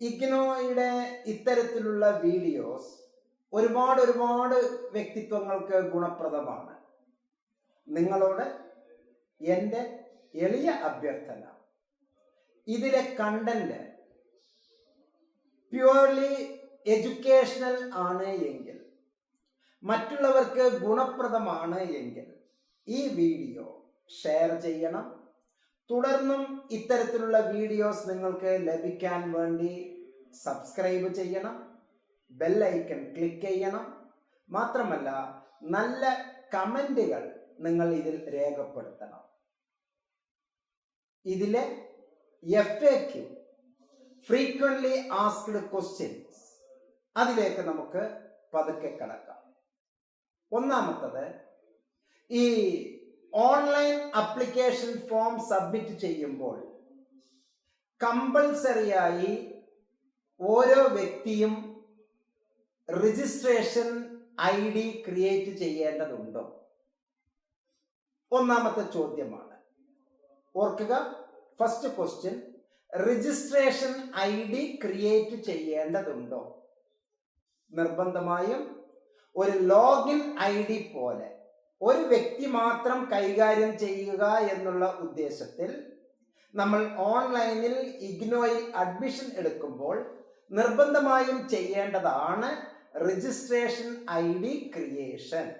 ഇഗ്നോയുടെ ഇത്തരത്തിലുള്ള വീഡിയോസ് ഒരുപാട് ഒരുപാട് വ്യക്തിത്വങ്ങൾക്ക് ഗുണപ്രദമാണ്. നിങ്ങളോട് എന്റെ എളിയ അഭ്യർത്ഥന. ഇതിലെ കണ്ടന്റ് പ്യുവർലി എഡ്യൂക്കേഷണൽ ആണ് എങ്കിൽ മറ്റുള്ളവർക്ക് ഗുണപ്രദമാണ് എങ്കിൽ ഈ വീഡിയോ ഷെയർ ചെയ്യണം. തുടർന്നും ഇത്തരത്തിലുള്ള വീഡിയോസ് നിങ്ങൾക്ക് ലഭിക്കാൻ വേണ്ടി സബ്സ്ക്രൈബ് ചെയ്യണം ബെല്ലൈക്കൺ ക്ലിക്ക് ചെയ്യണം. മാത്രമല്ല നല്ല കമന്റുകൾ നിങ്ങൾ ഇതിൽ രേഖപ്പെടുത്തണം. ഇതിലെ F A Q frequently asked questions അതിലേക്ക് നമുക്ക് പതുക്കെ കടക്കാം. ഒന്നാമത്തത് ഈ ഓൺലൈൻ അപ്ലിക്കേഷൻ ഫോം സബ്മിറ്റ് ചെയ്യുമ്പോൾ കമ്പൾസറിയായി ഓരോ വ്യക്തിയും രജിസ്ട്രേഷൻ ഐ ഡി ക്രിയേറ്റ് ചെയ്യേണ്ടതുണ്ടോ? ഒന്നാമത്തെ ചോദ്യമാണ്. ഓർക്കുക first question registration I D create ചെയ്യേണ്ടതുണ്ടോ? നിർബന്ധമായും ഒരു ലോഗിൻ ഐ ഡി പോലെ ഒരു വ്യക്തി മാത്രം കൈകാര്യം ചെയ്യുക എന്നുള്ള ഉദ്ദേശത്തിൽ നമ്മൾ ഓൺലൈനിൽ ഇഗ്നോയിൽ അഡ്മിഷൻ എടുക്കുമ്പോൾ നിർബന്ധമായും ചെയ്യേണ്ടതാണ് രജിസ്ട്രേഷൻ ഐ ഡി ക്രിയേഷൻ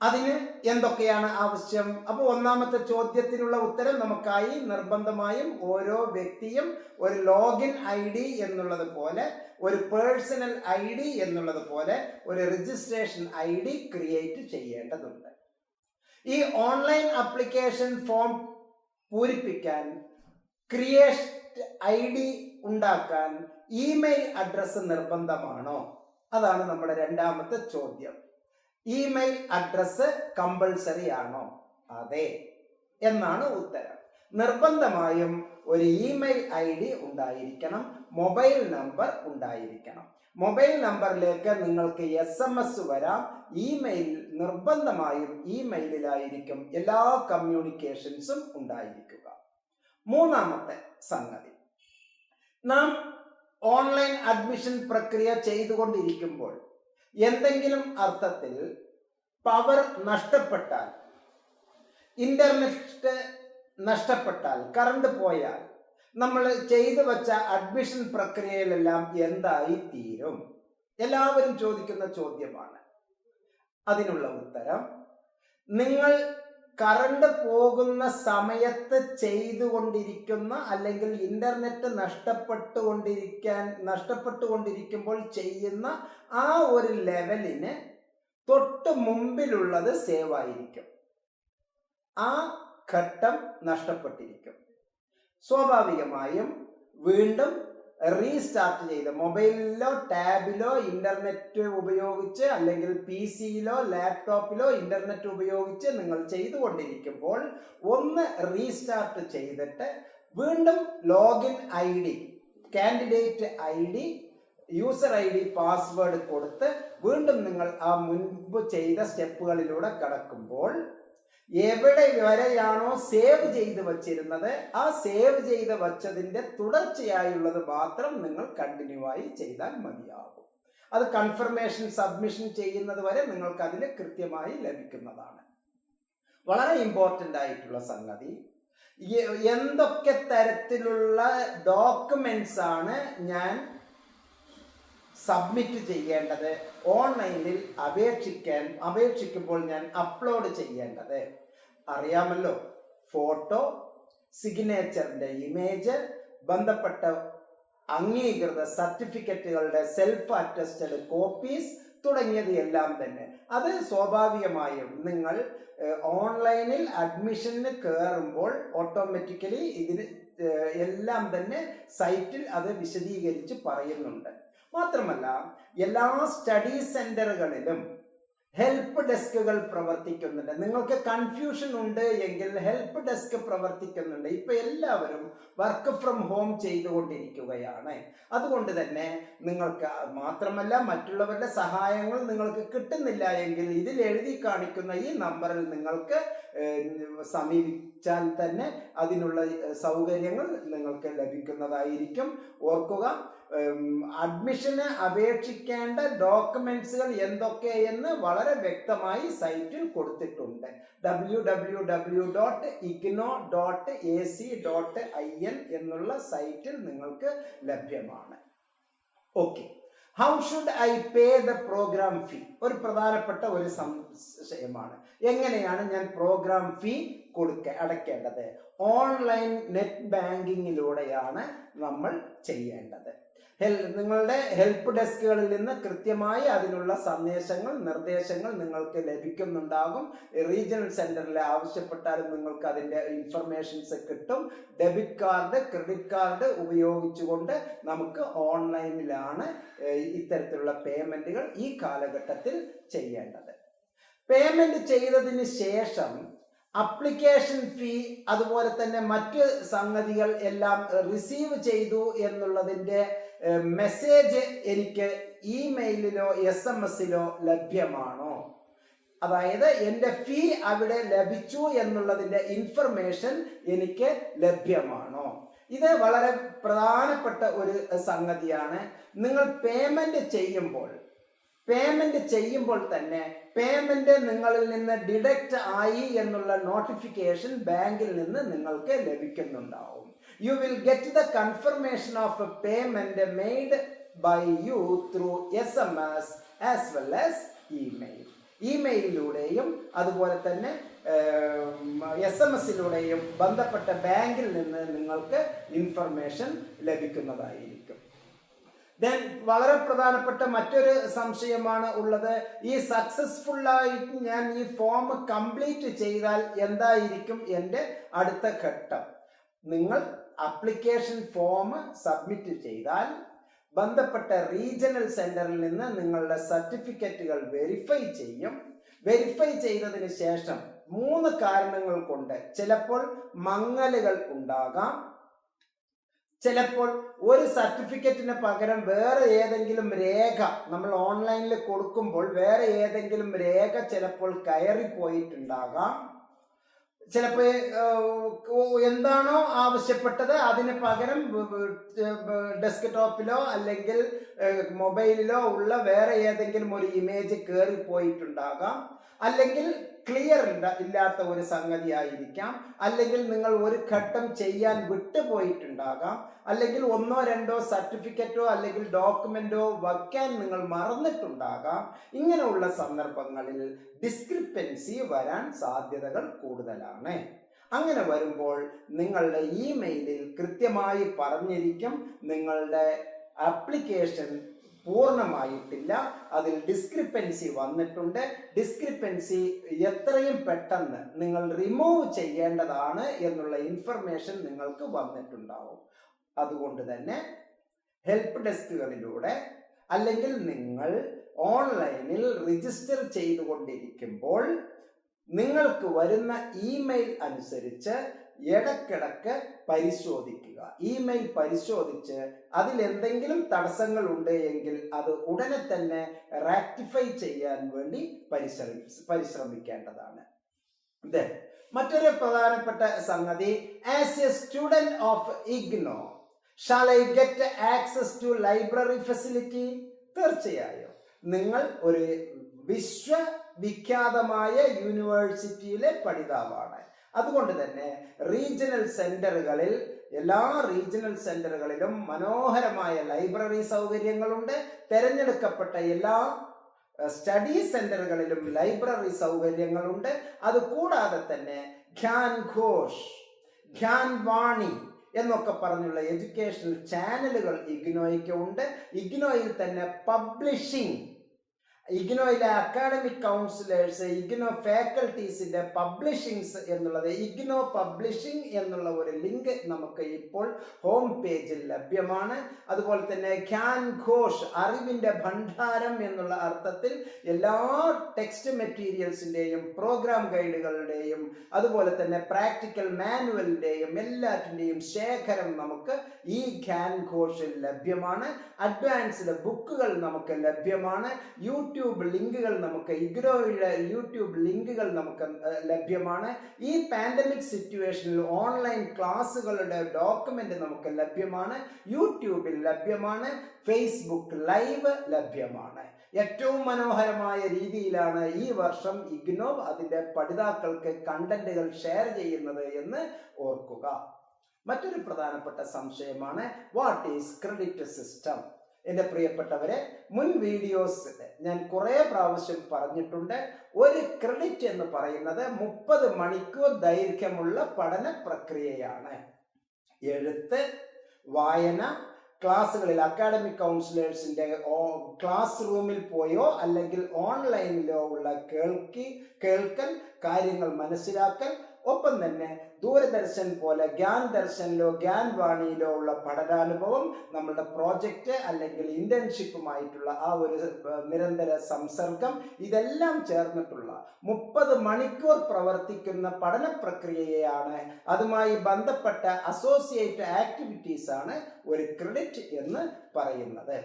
അതിന് എന്തൊക്കെയാണ് ആവശ്യം? അപ്പോൾ ഒന്നാമത്തെ ചോദ്യത്തിനുള്ള ഉത്തരം നമുക്കായി നിർബന്ധമായും ഓരോ വ്യക്തിയും ഒരു ലോഗിൻ ഐ ഡി എന്നുള്ളത് പോലെ ഒരു പേഴ്സണൽ ഐ ഡി എന്നുള്ളത് പോലെ ഒരു രജിസ്ട്രേഷൻ ഐ ഡി ക്രിയേറ്റ് ചെയ്യേണ്ടതുണ്ട്. ഈ ഓൺലൈൻ ആപ്ലിക്കേഷൻ ഫോം പൂരിപ്പിക്കാൻ ക്രിയേഷൻ ഐ ഡി ഉണ്ടാക്കാൻ ഇമെയിൽ അഡ്രസ്സ് നിർബന്ധമാണോ? അതാണ് നമ്മുടെ രണ്ടാമത്തെ ചോദ്യം. ഇമെയിൽ അഡ്രസ്സ് കമ്പൾസറി ആണോ? അതെ എന്നാണ് ഉത്തരം. നിർബന്ധമായും ഒരു ഇമെയിൽ ഐ ഡി ഉണ്ടായിരിക്കണം മൊബൈൽ നമ്പർ ഉണ്ടായിരിക്കണം. മൊബൈൽ നമ്പറിലേക്ക് നിങ്ങൾക്ക് എസ് എം എസ് വരാം. ഇമെയിൽ നിർബന്ധമായും ഇമെയിലിലായിരിക്കും എല്ലാ കമ്മ്യൂണിക്കേഷൻസും ഉണ്ടായിരിക്കുക. മൂന്നാമത്തെ സംഗതി. നാം ഓൺലൈൻ അഡ്മിഷൻ പ്രക്രിയ ചെയ്തുകൊണ്ടിരിക്കുമ്പോൾ എന്തെങ്കിലും അർത്ഥത്തിൽ പവർ നഷ്ടപ്പെട്ടാൽ ഇന്റർനെറ്റ് നഷ്ടപ്പെട്ടാൽ കറണ്ട് പോയാൽ നമ്മൾ ചെയ്തു വച്ച അഡ്മിഷൻ പ്രക്രിയയിലെല്ലാം എന്തായി തീരും എല്ലാവരും ചോദിക്കുന്ന ചോദ്യമാണ്. അതിനുള്ള ഉത്തരം നിങ്ങൾ കറണ്ട് പോകുന്ന സമയത്ത് ചെയ്തുകൊണ്ടിരിക്കുന്ന അല്ലെങ്കിൽ ഇന്റർനെറ്റ് നഷ്ടപ്പെട്ടുകൊണ്ടിരിക്കാൻ നഷ്ടപ്പെട്ടുകൊണ്ടിരിക്കുമ്പോൾ ചെയ്യുന്ന ആ ഒരു ലെവലിന് തൊട്ട് മുമ്പിലുള്ളത് സേവ് ആയിരിക്കും. ആ ഘട്ടം നഷ്ടപ്പെട്ടിരിക്കും. സ്വാഭാവികമായും വീണ്ടും റീസ്റ്റാർട്ട് ചെയ്ത് മൊബൈലിലോ ടാബിലോ ഇന്റർനെറ്റ് ഉപയോഗിച്ച് അല്ലെങ്കിൽ പി സിയിലോ ലാപ്ടോപ്പിലോ ഇന്റർനെറ്റ് ഉപയോഗിച്ച് നിങ്ങൾ ചെയ്തുകൊണ്ടിരിക്കുമ്പോൾ ഒന്ന് റീസ്റ്റാർട്ട് ചെയ്തിട്ട് വീണ്ടും login I D candidate I D user I D password കൊടുത്ത് വീണ്ടും നിങ്ങൾ ആ മുൻപ് ചെയ്ത സ്റ്റെപ്പുകളിലൂടെ കടക്കുമ്പോൾ എവിടെ വരെയാണോ സേവ് ചെയ്ത് വച്ചിരുന്നത് ആ സേവ് ചെയ്ത് വച്ചതിന്റെ തുടർച്ചയായുള്ളത് മാത്രം നിങ്ങൾ കണ്ടിന്യൂ ആയി ചെയ്താൽ മതിയാകും. അത് കൺഫർമേഷൻ സബ്മിഷൻ ചെയ്യുന്നത് വരെ നിങ്ങൾക്ക് അതിന് കൃത്യമായി ലഭിക്കുന്നതാണ്. വളരെ ഇമ്പോർട്ടന്റ് ആയിട്ടുള്ള സംഗതി. എന്തൊക്കെ തരത്തിലുള്ള ഡോക്യുമെന്റ്സ് ആണ് ഞാൻ സബ്മിറ്റ് ചെയ്യേണ്ടത് ഓൺലൈനിൽ അപേക്ഷിക്കാൻ അപേക്ഷിക്കുമ്പോൾ ഞാൻ അപ്ലോഡ് ചെയ്യേണ്ടത്. അറിയാമല്ലോ ഫോട്ടോ സിഗ്നേച്ചറിന്റെ ഇമേജ് ബന്ധപ്പെട്ട അംഗീകൃത സർട്ടിഫിക്കറ്റുകളുടെ സെൽഫ് അറ്റസ്റ്റഡ് കോപ്പീസ് തുടങ്ങിയത് എല്ലാം തന്നെ. അത് സ്വാഭാവികമായും നിങ്ങൾ ഓൺലൈനിൽ അഡ്മിഷന് കയറുമ്പോൾ ഓട്ടോമാറ്റിക്കലി ഇതിന് എല്ലാം തന്നെ സൈറ്റിൽ അത് വിശദീകരിച്ച് പറയുന്നുണ്ട്. മാത്രമല്ല എല്ലാ സ്റ്റഡി സെന്ററുകളിലും ഹെൽപ്പ് ഡെസ്കുകൾ പ്രവർത്തിക്കുന്നുണ്ട്. നിങ്ങൾക്ക് കൺഫ്യൂഷൻ ഉണ്ട് എങ്കിൽ ഹെൽപ്പ് ഡെസ്ക് പ്രവർത്തിക്കുന്നുണ്ട്. ഇപ്പൊ എല്ലാവരും വർക്ക് ഫ്രം ഹോം ചെയ്തുകൊണ്ടിരിക്കുകയാണ്. അതുകൊണ്ട് തന്നെ നിങ്ങൾക്ക് മാത്രമല്ല മറ്റുള്ളവരുടെ സഹായങ്ങൾ നിങ്ങൾക്ക് കിട്ടുന്നില്ല എങ്കിൽ ഇതിൽ എഴുതി കാണിക്കുന്ന ഈ നമ്പറിൽ നിങ്ങൾക്ക് സമീപിച്ചാൽ തന്നെ അതിനുള്ള സൗകര്യങ്ങൾ നിങ്ങൾക്ക് ലഭിക്കുന്നതായിരിക്കും. ഓർക്കുക അഡ്മിഷന് അപേക്ഷിക്കേണ്ട ഡോക്യുമെന്റ്സുകൾ എന്തൊക്കെയെന്ന് വളരെ വ്യക്തമായി സൈറ്റിൽ കൊടുത്തിട്ടുണ്ട്. W W W dot IGNOU dot A C dot I N എന്നുള്ള സൈറ്റിൽ നിങ്ങൾക്ക് ലഭ്യമാണ്. Okay how should I pay the programme fee ഒരു പ്രധാനപ്പെട്ട ഒരു സംശയമാണ് എങ്ങനെയാണ് ഞാൻ പ്രോഗ്രാം ഫീ കൊടുക്ക അടയ്ക്കേണ്ടത് ഓൺലൈൻ നെറ്റ് ബാങ്കിങ്ങിലൂടെയാണ് നമ്മൾ ചെയ്യേണ്ടത്. ഹെൽ നിങ്ങളുടെ ഹെൽപ്പ് ഡെസ്കുകളിൽ നിന്ന് കൃത്യമായി അതിനുള്ള സന്ദേശങ്ങൾ നിർദ്ദേശങ്ങൾ നിങ്ങൾക്ക് ലഭിക്കുന്നുണ്ടാകും. റീജിയണൽ സെന്ററിൽ ആവശ്യപ്പെട്ടാലും നിങ്ങൾക്ക് അതിന്റെ ഇൻഫർമേഷൻസ് കിട്ടും. ഡെബിറ്റ് കാർഡ് ക്രെഡിറ്റ് കാർഡ് ഉപയോഗിച്ചുകൊണ്ട് നമുക്ക് ഓൺലൈനിലാണ് ഇത്തരത്തിലുള്ള പേയ്മെന്റുകൾ ഈ കാലഘട്ടത്തിൽ ചെയ്യേണ്ടത്. പേയ്മെന്റ് ചെയ്തതിന് ശേഷം അപ്ലിക്കേഷൻ ഫീ അതുപോലെ തന്നെ മറ്റ് സംഗതികൾ എല്ലാം റിസീവ് ചെയ്തു എന്നുള്ളതിന്റെ മെസ്സേജ് എനിക്ക് ഇമെയിലിലോ എസ് എം എസിലോ ലഭ്യമാണോ? അതായത് എന്റെ ഫീ അവിടെ ലഭിച്ചു എന്നുള്ളതിന്റെ ഇൻഫർമേഷൻ എനിക്ക് ലഭ്യമാണോ? ഇത് വളരെ പ്രധാനപ്പെട്ട ഒരു സംഗതിയാണ്. നിങ്ങൾ പേയ്മെന്റ് ചെയ്യുമ്പോൾ പേയ്മെന്റ് ചെയ്യുമ്പോൾ തന്നെ പേയ്മെന്റ് നിങ്ങളിൽ നിന്ന് ഡിഡക്റ്റ് ആയി എന്നുള്ള നോട്ടിഫിക്കേഷൻ ബാങ്കിൽ നിന്ന് നിങ്ങൾക്ക് ലഭിക്കുന്നുണ്ടാവും. You will get the confirmation of payment made by you through S M S as well as email ഇമെയിലിലൂടെയും അതുപോലെ തന്നെ എസ് എം എസിലൂടെയും ബന്ധപ്പെട്ട ബാങ്കിൽ നിന്ന് നിങ്ങൾക്ക് ഇൻഫർമേഷൻ ലഭിക്കുന്നതായിരിക്കും. ദെൻ വളരെ പ്രധാനപ്പെട്ട മറ്റൊരു സംശയമാണ് ഉള്ളത്. ഈ സക്സസ്ഫുൾ ആയിട്ട് ഞാൻ ഈ ഫോം കംപ്ലീറ്റ് ചെയ്താൽ എന്തായിരിക്കും എന്റെ അടുത്ത ഘട്ടം? നിങ്ങൾ അപ്ലിക്കേഷൻ ഫോം സബ്മിറ്റ് ചെയ്താൽ ബന്ധപ്പെട്ട റീജിയണൽ സെന്ററിൽ നിന്ന് നിങ്ങളുടെ സർട്ടിഫിക്കറ്റുകൾ വെരിഫൈ ചെയ്യും. വെരിഫൈ ചെയ്തതിന് ശേഷം മൂന്ന് കാരണങ്ങൾ കൊണ്ട് ചിലപ്പോൾ മങ്ങലുകൾ ഉണ്ടാകാം. ചിലപ്പോൾ ഒരു സർട്ടിഫിക്കറ്റിന് പകരം വേറെ ഏതെങ്കിലും രേഖ നമ്മൾ ഓൺലൈനിൽ കൊടുക്കുമ്പോൾ വേറെ ഏതെങ്കിലും രേഖ ചിലപ്പോൾ കയറി പോയിട്ടുണ്ടാകാം ചിലപ്പോൾ എന്താണോ ആവശ്യപ്പെട്ടത് അതിന് പകരം ഡെസ്ക് ടോപ്പിലോ അല്ലെങ്കിൽ മൊബൈലിലോ ഉള്ള വേറെ ഏതെങ്കിലും ഒരു ഇമേജ് കയറി പോയിട്ടുണ്ടാകാം അല്ലെങ്കിൽ ക്ലിയർ ഇല്ലാത്ത ഒരു സംഗതി ആയിരിക്കാം അല്ലെങ്കിൽ നിങ്ങൾ ഒരു ഘട്ടം ചെയ്യാൻ വിട്ടുപോയിട്ടുണ്ടാകാം. അല്ലെങ്കിൽ ഒന്നോ രണ്ടോ സർട്ടിഫിക്കറ്റോ അല്ലെങ്കിൽ ഡോക്യുമെന്റോ വയ്ക്കാൻ നിങ്ങൾ മറന്നിട്ടുണ്ടാകാം. ഇങ്ങനെയുള്ള സന്ദർഭങ്ങളിൽ ഡിസ്ക്രിപ്പൻസി വരാൻ സാധ്യതകൾ കൂടുതലാണ്. അങ്ങനെ വരുമ്പോൾ നിങ്ങളുടെ ഇമെയിലിൽ കൃത്യമായി പറഞ്ഞിരിക്കും നിങ്ങളുടെ ആപ്ലിക്കേഷൻ പൂർണമായിട്ടില്ല. അതിൽ ഡിസ്ക്രിപ്പൻസി വന്നിട്ടുണ്ട്. ഡിസ്ക്രിപ്പൻസി എത്രയും പെട്ടെന്ന് നിങ്ങൾ റിമൂവ് ചെയ്യേണ്ടതാണ് എന്നുള്ള ഇൻഫർമേഷൻ നിങ്ങൾക്ക് വന്നിട്ടുണ്ടാവും. അതുകൊണ്ട് തന്നെ ഹെൽപ്പ് ഡെസ്കുകളിലൂടെ അല്ലെങ്കിൽ നിങ്ങൾ ഓൺലൈനിൽ രജിസ്റ്റർ ചെയ്തുകൊണ്ടിരിക്കുമ്പോൾ നിങ്ങൾക്ക് വരുന്ന ഇമെയിൽ അനുസരിച്ച് ഇടക്കിടക്ക് പരിശോധിക്കുക. ഇമെയിൽ പരിശോധിച്ച് അതിൽ എന്തെങ്കിലും തടസ്സങ്ങൾ ഉണ്ട് എങ്കിൽ അത് ഉടനെ തന്നെ റാക്ടിഫൈ ചെയ്യാൻ വേണ്ടി പരിശ്രമി പരിശ്രമിക്കേണ്ടതാണ്. മറ്റൊരു പ്രധാനപ്പെട്ട സംഗതി as a student of IGNOU shall I get access to library facility തീർച്ചയായും. നിങ്ങൾ ഒരു വിശ്വവിഖ്യാതമായ യൂണിവേഴ്സിറ്റിയിലെ പഠിതാവാണ്. അതുകൊണ്ട് തന്നെ റീജിയണൽ സെന്ററുകളിൽ എല്ലാ റീജിയണൽ സെന്ററുകളിലും മനോഹരമായ ലൈബ്രറി സൗകര്യങ്ങളുണ്ട്. തിരഞ്ഞെടുക്കപ്പെട്ട എല്ലാ സ്റ്റഡി സെന്ററുകളിലും ലൈബ്രറി സൗകര്യങ്ങളുണ്ട്. അതുകൂടാതെ തന്നെ ഖ്യാൻ ഘോഷ് ഖ്യാൻ വാണി എന്നൊക്കെ പറഞ്ഞുള്ള എഡ്യൂക്കേഷണൽ ചാനലുകൾ ഇഗ്നോയ്ക്ക് ഉണ്ട് ഇഗ്നോയിൽ തന്നെ പബ്ലിഷിംഗ് ഇഗ്നോയിലെ അക്കാഡമിക് കൗൺസിലേഴ്സ് ഇഗ്നോ ഫാക്കൽറ്റീസിന്റെ പബ്ലിഷിങ്സ് എന്നുള്ളത് ഇഗ്നോ പബ്ലിഷിംഗ് എന്നുള്ള ഒരു ലിങ്ക് നമുക്ക് ഇപ്പോൾ ഹോം പേജിൽ ലഭ്യമാണ്. അതുപോലെ തന്നെ ഖ്യാൻ ഘോഷ് അറിവിന്റെ ഭണ്ഡാരം എന്നുള്ള അർത്ഥത്തിൽ എല്ലാ ടെക്സ്റ്റ് മെറ്റീരിയൽസിന്റെയും പ്രോഗ്രാം ഗൈഡുകളുടെയും അതുപോലെ തന്നെ പ്രാക്ടിക്കൽ മാനുവലിന്റെയും എല്ലാറ്റിന്റെയും ശേഖരം നമുക്ക് ഈ ഖ്യാൻ ഘോഷിൽ ലഭ്യമാണ്. അഡ്വാൻസ്ഡ് ബുക്കുകൾ നമുക്ക് ലഭ്യമാണ്. യൂട്യൂബ് യൂട്യൂബ് ലിങ്കുകൾ നമുക്ക് ഇഗ്നോയുടെ യൂട്യൂബ് ലിങ്കുകൾ നമുക്ക് ലഭ്യമാണ്. ഈ പാൻഡമിക് സിറ്റുവേഷനിൽ ഓൺലൈൻ ക്ലാസ്സുകളുടെ ഡോക്യുമെന്റ് നമുക്ക് ലഭ്യമാണ്. യൂട്യൂബിൽ ലഭ്യമാണ്. ഫേസ്ബുക്ക് ലൈവ് ലഭ്യമാണ്. ഏറ്റവും മനോഹരമായ രീതിയിലാണ് ഈ വർഷം ഇഗ്നോ അതിന്റെ പഠിതാക്കൾക്ക് കണ്ടന്റുകൾ ഷെയർ ചെയ്യുന്നത് എന്ന് ഓർക്കുക. മറ്റൊരു പ്രധാനപ്പെട്ട സംശയമാണ് വാട്ട് ഈസ് ക്രെഡിറ്റ് സിസ്റ്റം എന്റെ പ്രിയപ്പെട്ടവരെ മുൻ വീഡിയോസിൽ ഞാൻ കുറേ പ്രാവശ്യം പറഞ്ഞിട്ടുണ്ട്. ഒരു ക്രെഡിറ്റ് എന്ന് പറയുന്നത് മുപ്പത് മണിക്കൂർ ദൈർഘ്യമുള്ള പഠന പ്രക്രിയയാണ്. എഴുത്ത് വായന ക്ലാസ്സുകളിൽ അക്കാഡമിക് കൗൺസിലേഴ്സിന്റെ ക്ലാസ് റൂമിൽ പോയോ അല്ലെങ്കിൽ ഓൺലൈനിലോ ഉള്ള കേൾക്കി കേൾക്കൽ കാര്യങ്ങൾ മനസ്സിലാക്കൽ ഒപ്പം തന്നെ ദൂരദർശൻ പോലെ ഗ്യാൻ ദർശനിലോ ഗ്യാൻ വാണിയിലോ ഉള്ള പഠനാനുഭവം നമ്മളുടെ പ്രോജക്റ്റ് അല്ലെങ്കിൽ ഇന്റേൺഷിപ്പുമായിട്ടുള്ള ആ ഒരു നിരന്തര സംസർഗം ഇതെല്ലാം ചേർന്നിട്ടുള്ള മുപ്പത് മണിക്കൂർ പ്രവർത്തിക്കുന്ന പഠന പ്രക്രിയയാണ് അതുമായി ബന്ധപ്പെട്ട അസോസിയേറ്റ് ആക്ടിവിറ്റീസ് ആണ് ഒരു ക്രെഡിറ്റ് എന്ന് പറയുന്നത്.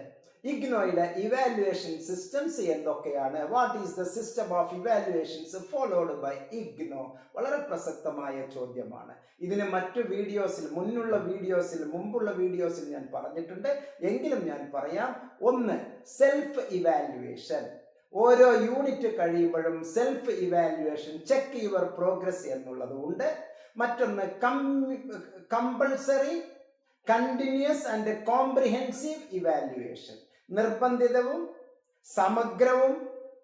ഇഗ്നോയുടെ ഇവാലുവേഷൻ സിസ്റ്റംസ് എന്തൊക്കെയാണ്? What is the system of evaluations followed by IGNOU വളരെ പ്രസക്തമായ ചോദ്യമാണ്. ഇതിന് മറ്റു വീഡിയോസിൽ മുന്നുള്ള വീഡിയോസിൽ മുമ്പുള്ള വീഡിയോസിൽ ഞാൻ പറഞ്ഞിട്ടുണ്ട്. എങ്കിലും ഞാൻ പറയാം. ഒന്ന് സെൽഫ് ഇവാലുവേഷൻ ഓരോ യൂണിറ്റ് കഴിയുമ്പോഴും self evaluation check your progress എന്നുള്ളത് ഉണ്ട്. മറ്റൊന്ന് compulsory continuous and comprehensive evaluation നിർബന്ധിതവും സമഗ്രവും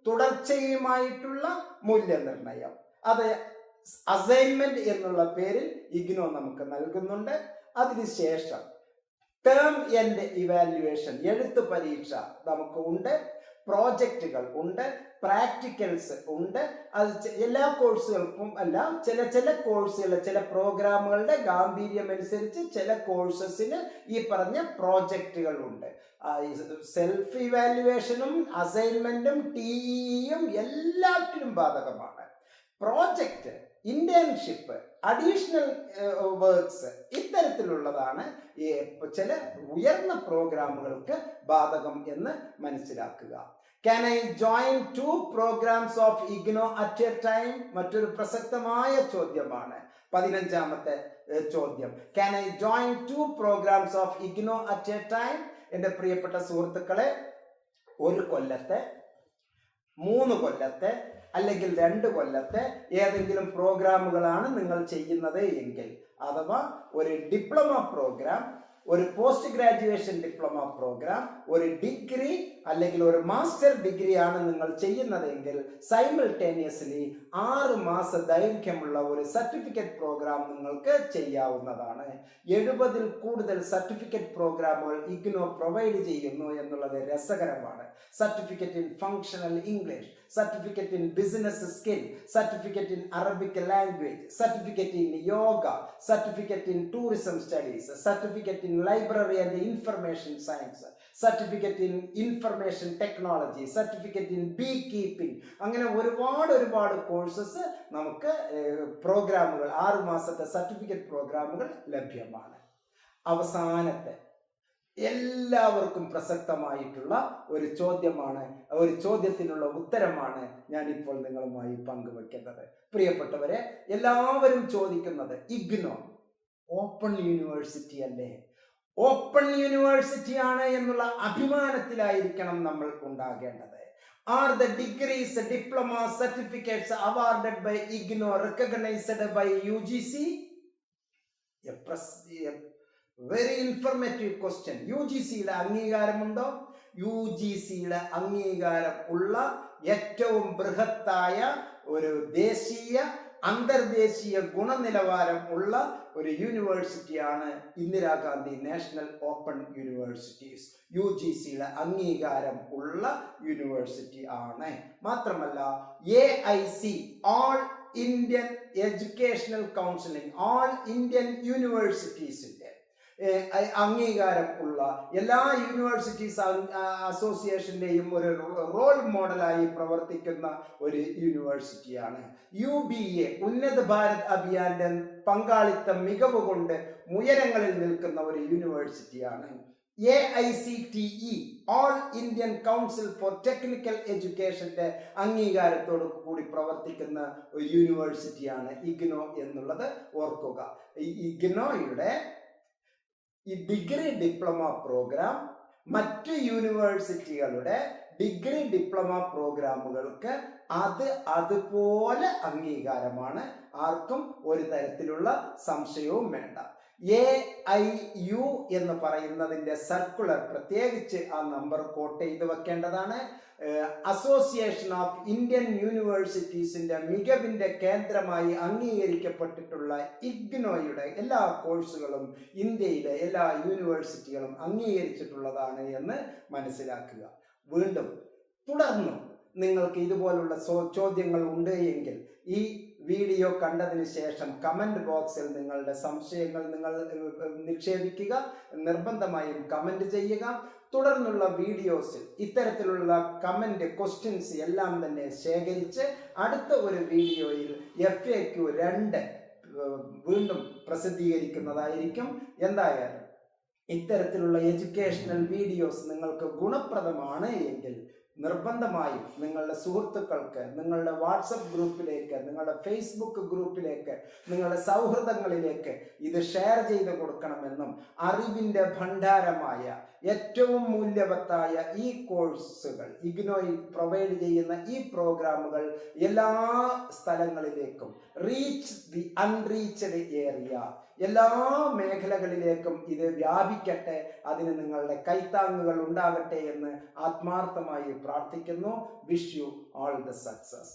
തുടർച്ചയുമായിട്ടുള്ള മൂല്യനിർണയം അത് അസൈൻമെന്റ് എന്നുള്ള പേരിൽ ഇഗ്നോ നമുക്ക് നൽകുന്നുണ്ട്. അതിനുശേഷം ടേം എൻഡ് ഇവാലുവേഷൻ എഴുത്ത് പരീക്ഷ നമുക്ക് ഉണ്ട്. പ്രോജക്റ്റുകൾ ഉണ്ട്. പ്രാക്ടിക്കൽസ് ഉണ്ട്. അത് എല്ലാ കോഴ്സുകൾക്കും അല്ല ചില ചില കോഴ്സുകൾ ചില പ്രോഗ്രാമുകളുടെ ഗാംഭീര്യം അനുസരിച്ച് ചില കോഴ്സസിന് ഈ പറഞ്ഞ പ്രോജക്റ്റുകൾ ഉണ്ട് സെൽഫ് ഇവാലുവേഷനും അസൈൻമെന്റും ടിഇയും എല്ലാറ്റിനും ബാധകമാണ്. പ്രോജക്റ്റ് ഇന്റേൺഷിപ്പ് അഡീഷണൽ വർക്ക്സ് ഇത്തരത്തിലുള്ളതാണ് ചില ഉയർന്ന പ്രോഗ്രാമുകൾക്ക് ബാധകം എന്ന് മനസ്സിലാക്കുക. Can I join two programmes of IGNOU at a time മറ്റൊരു പ്രസക്തമായ ചോദ്യമാണ്. പതിനഞ്ചാമത്തെ ചോദ്യം. Can I join two programmes of IGNOU at a time എന്റെ പ്രിയപ്പെട്ട സുഹൃത്തുക്കളെ ഒരു കൊല്ലത്തെ മൂന്ന് കൊല്ലത്തെ അല്ലെങ്കിൽ രണ്ട് കൊല്ലത്തെ ഏതെങ്കിലും പ്രോഗ്രാമുകളാണ് നിങ്ങൾ ചെയ്യുന്നത് എങ്കിൽ അഥവാ ഒരു ഡിപ്ലോമ പ്രോഗ്രാം ഒരു പോസ്റ്റ് ഗ്രാജുവേഷൻ ഡിപ്ലോമ പ്രോഗ്രാം ഒരു ഡിഗ്രി അല്ലെങ്കിൽ ഒരു മാസ്റ്റർ ഡിഗ്രിയാണ് നിങ്ങൾ ചെയ്യുന്നതെങ്കിൽ സൈമിൾട്ടേനിയസ്ലി ആറ് മാസ ദൈർഘ്യമുള്ള ഒരു സർട്ടിഫിക്കറ്റ് പ്രോഗ്രാം നിങ്ങൾക്ക് ചെയ്യാവുന്നതാണ്. എഴുപതിൽ കൂടുതൽ സർട്ടിഫിക്കറ്റ് പ്രോഗ്രാമുകൾ ഇഗ്നോ പ്രൊവൈഡ് ചെയ്യുന്നു എന്നുള്ളത് രസകരമാണ്. Certificate in functional English certificate in business skill certificate in Arabic language certificate in yoga certificate in tourism studies certificate in library and information science certificate in information technology certificate in bee keeping അങ്ങനെ ഒരുപാട് ഒരുപാട് courses നമുക്ക് പ്രോഗ്രാമുകൾ ആറ് മാസത്തെ certificate പ്രോഗ്രാമുകൾ ലഭ്യമാണ്. അവസാനത്തെ എല്ലാവർക്കും പ്രസക്തമായിട്ടുള്ള ഒരു ചോദ്യമാണ് ഒരു ചോദ്യത്തിനുള്ള ഉത്തരമാണ് ഞാൻ ഇപ്പോൾ നിങ്ങളുമായി പങ്കുവെക്കുന്നത്. പ്രിയപ്പെട്ടവരെ എല്ലാവരും ചോദിക്കുന്നത് ഇഗ്നോ ഓപ്പൺ യൂണിവേഴ്സിറ്റി അല്ലേ? ഓപ്പൺ യൂണിവേഴ്സിറ്റിയാണ് എന്നുള്ള അഭിമാനത്തിലായിരിക്കണം നമ്മൾ ഉണ്ടാകേണ്ടത്. Are the degrees diploma certificates awarded by IGNOU recognised by U G C very informative question U G സിയുടെ അംഗീകാരമുണ്ടോ? യു ജി സിയുടെ അംഗീകാരം ഉള്ള ഏറ്റവും ബൃഹത്തായ ഒരു ദേശീയ അന്തർദേശീയ ഗുണനിലവാരം ഉള്ള ഒരു യൂണിവേഴ്സിറ്റിയാണ് Indira Gandhi national open universities. U G സിയുടെ അംഗീകാരം ഉള്ള യൂണിവേഴ്സിറ്റി ആണ്. മാത്രമല്ല A I C all Indian educational counselling all Indian അ- അംഗീകാരം ഉള്ള എല്ലാ യൂണിവേഴ്സിറ്റീസ് അസോസിയേഷന്റെയും ഒരു റോൾ മോഡലായി പ്രവർത്തിക്കുന്ന ഒരു യൂണിവേഴ്സിറ്റിയാണ് യു ബി എ ഉന്നത ഭാരത് അഭിയാന്റെ പങ്കാളിത്ത മികവ് കൊണ്ട് ഉയരങ്ങളിൽ നിൽക്കുന്ന ഒരു യൂണിവേഴ്സിറ്റിയാണ് A I C T E all Indian council for technical എഡ്യൂക്കേഷന്റെ അംഗീകാരത്തോടു കൂടി പ്രവർത്തിക്കുന്ന ഒരു യൂണിവേഴ്സിറ്റിയാണ് ഇഗ്നോ എന്നുള്ളത് ഓർക്കുക. ഇഗ്നോയുടെ ഈ ഡിഗ്രി ഡിപ്ലോമ പ്രോഗ്രാം മറ്റ് യൂണിവേഴ്സിറ്റികളുടെ ഡിഗ്രി ഡിപ്ലോമ പ്രോഗ്രാമുകൾക്ക് അത് അതുപോലെ അംഗീകാരമാണ്. ആർക്കും ഒരു തരത്തിലുള്ള സംശയവും വേണ്ട. എ ഐ യു എന്ന് പറയുന്നതിന്റെ സർക്കുലർ പ്രത്യേകിച്ച് ആ നമ്പർ കോട്ട് ചെയ്ത് വെക്കേണ്ടതാണ്. അസോസിയേഷൻ ഓഫ് ഇന്ത്യൻ യൂണിവേഴ്സിറ്റീസിന്റെ മികവിന്റെ കേന്ദ്രമായി അംഗീകരിക്കപ്പെട്ടിട്ടുള്ള ഇഗ്നോയുടെ എല്ലാ കോഴ്സുകളും ഇന്ത്യയിലെ എല്ലാ യൂണിവേഴ്സിറ്റികളും അംഗീകരിച്ചിട്ടുള്ളതാണ് എന്ന് മനസ്സിലാക്കുക. വീണ്ടും തുടർന്നും നിങ്ങൾക്ക് ഇതുപോലുള്ള ചോദ്യങ്ങൾ ഉണ്ട് എങ്കിൽ ഈ വീഡിയോ കണ്ടതിന് ശേഷം കമന്റ് ബോക്സിൽ നിങ്ങളുടെ സംശയങ്ങൾ നിങ്ങൾ നിക്ഷേപിക്കുക നിർബന്ധമായും കമന്റ് ചെയ്യുക. തുടർന്നുള്ള വീഡിയോസിൽ ഇത്തരത്തിലുള്ള കമന്റ് ക്വസ്റ്റ്യൻസ് എല്ലാം തന്നെ ശേഖരിച്ച് അടുത്ത ഒരു വീഡിയോയിൽ എഫ് എ ക്യു രണ്ട് വീണ്ടും പ്രസിദ്ധീകരിക്കുന്നതായിരിക്കും. എന്തായാലും ഇത്തരത്തിലുള്ള എഡ്യൂക്കേഷണൽ വീഡിയോസ് നിങ്ങൾക്ക് ഗുണപ്രദമാണ് എങ്കിൽ നിർബന്ധമായും നിങ്ങളുടെ സുഹൃത്തുക്കൾക്ക് നിങ്ങളുടെ വാട്സപ്പ് ഗ്രൂപ്പിലേക്ക് നിങ്ങളുടെ ഫേസ്ബുക്ക് ഗ്രൂപ്പിലേക്ക് നിങ്ങളുടെ സൗഹൃദങ്ങളിലേക്ക് ഇത് ഷെയർ ചെയ്ത് കൊടുക്കണമെന്നും അറിവിന്റെ ഭണ്ഡാരമായ ഏറ്റവും മൂല്യവത്തായ ഈ കോഴ്സുകൾ ഇഗ്നോയിൽ പ്രൊവൈഡ് ചെയ്യുന്ന ഈ പ്രോഗ്രാമുകൾ എല്ലാ സ്ഥലങ്ങളിലേക്കും റീച്ച് ദി അൺറീച്ചഡ് ഏരിയ എല്ലാ മേഖലകളിലേക്കും ഇത് വ്യാപിക്കട്ടെ അതിന് നിങ്ങളുടെ കൈത്താങ്ങുകൾ ഉണ്ടാകട്ടെ എന്ന് ആത്മാർത്ഥമായി പ്രാർത്ഥിക്കുന്നു. Wish you all the success